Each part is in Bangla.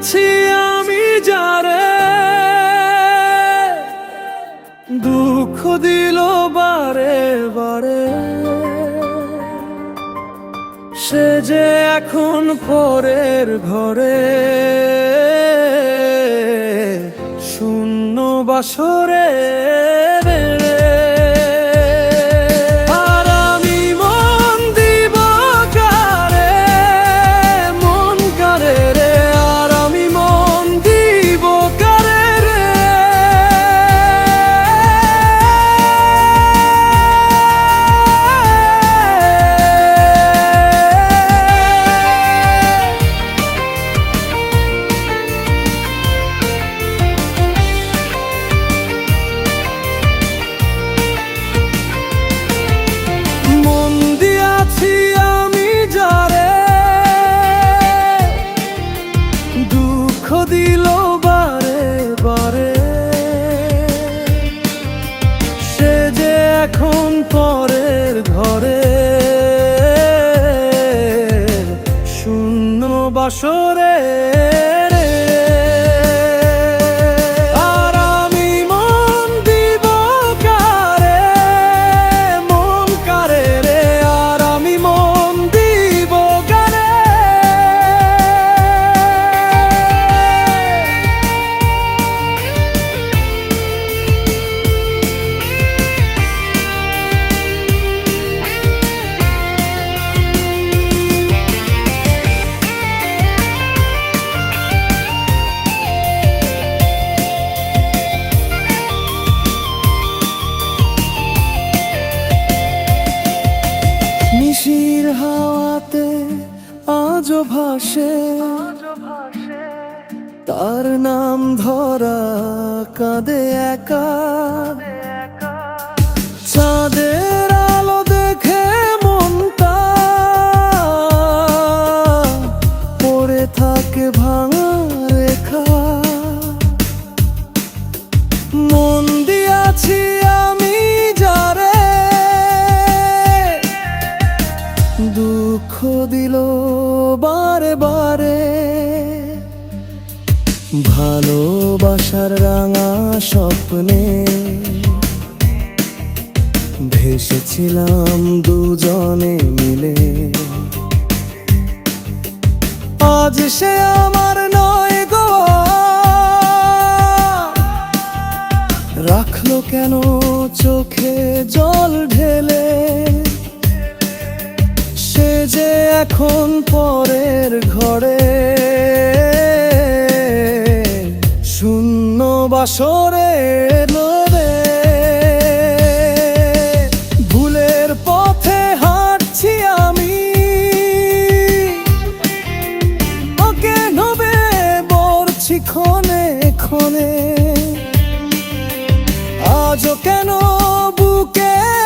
দিয়াছি আমি যারে দুঃখ দিল বারে বারে। সে যে এখন পরের ঘরে শূন্য বাসরে শূন্য ধরা কাঁদে একা। চাঁদের আলো দেখে মনটা পড়ে থাকে ভাঙা রেখা। মন দিয়াছি আমি ভালোবাসার রাঙা স্বপ্নে ভেসেছিলাম দুজনে মিলে। আজ সে আমার নয় গো। রাখল কেন চোখে জল ঢেলে? সে যে এখন পরের ঘরে শূন্য বাসরে রে ভুলের পথে হাঁটছি আমি। ওকে নবে বলছি ক্ষণে ক্ষণে। আজও কেন বুকের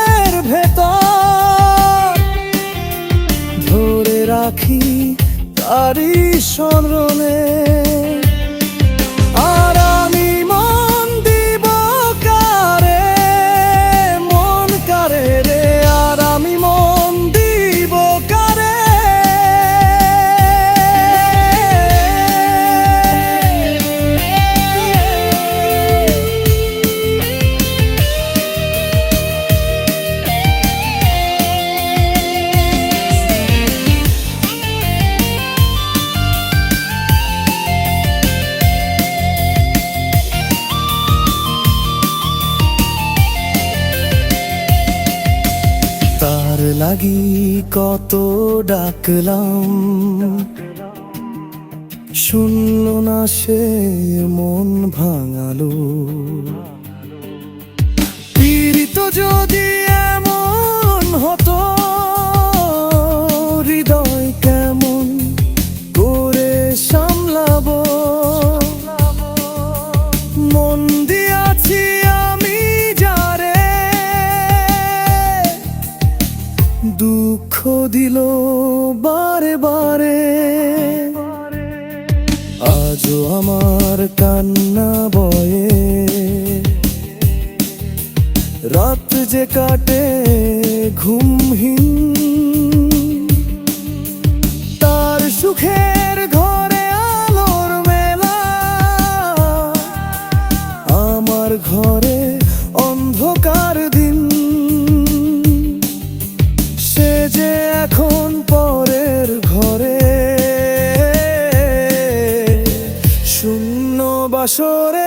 তার লাগি কত ডাকলাম। শুনল না সে মন ভাঙালো। পীড়িত যদি এমন হতো যে কাটে ঘুমহীন, তার সুখের ঘরে আলোর মেলা। আমার ঘরে অন্ধকার দিন, সে যে এখন পরের ঘরে। শূন্য বাসরে